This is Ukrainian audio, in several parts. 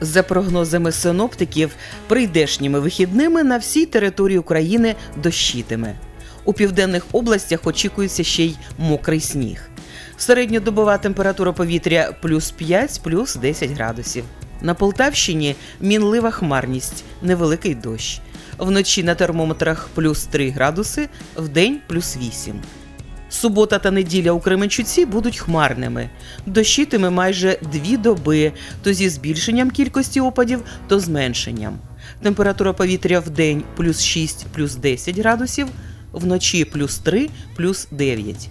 За прогнозами синоптиків, прийдешніми вихідними на всій території України дощитиме. У південних областях очікується ще й мокрий сніг. Середньодобова температура повітря плюс 5, плюс 10 градусів. На Полтавщині мінлива хмарність, невеликий дощ. Вночі на термометрах плюс 3 градуси, вдень плюс 8. Субота та неділя у Кременчуці будуть хмарними. Дощитиме майже дві доби, то зі збільшенням кількості опадів, то зменшенням. Температура повітря в день плюс 6, плюс 10 градусів, вночі плюс 3, плюс 9.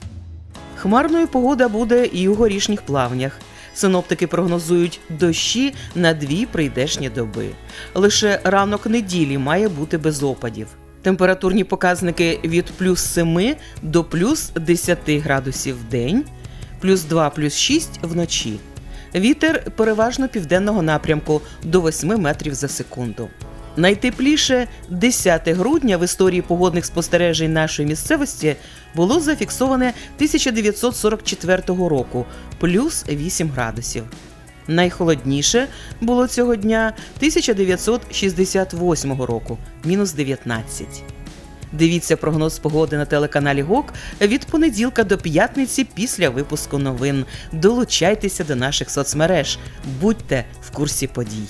Хмарною погода буде і у горішніх плавнях. Синоптики прогнозують дощі на дві прийдешні доби. Лише ранок неділі має бути без опадів. Температурні показники від плюс 7 до плюс 10 градусів в день, плюс 2 плюс 6 вночі. Вітер переважно південного напрямку до 8 метрів за секунду. Найтепліше 10 грудня в історії погодних спостережень нашої місцевості було зафіксоване 1944 року плюс 8 градусів. Найхолодніше було цього дня 1968 року мінус 19. Дивіться прогноз погоди на телеканалі ГОК від понеділка до п'ятниці після випуску новин. Долучайтеся до наших соцмереж. Будьте в курсі подій.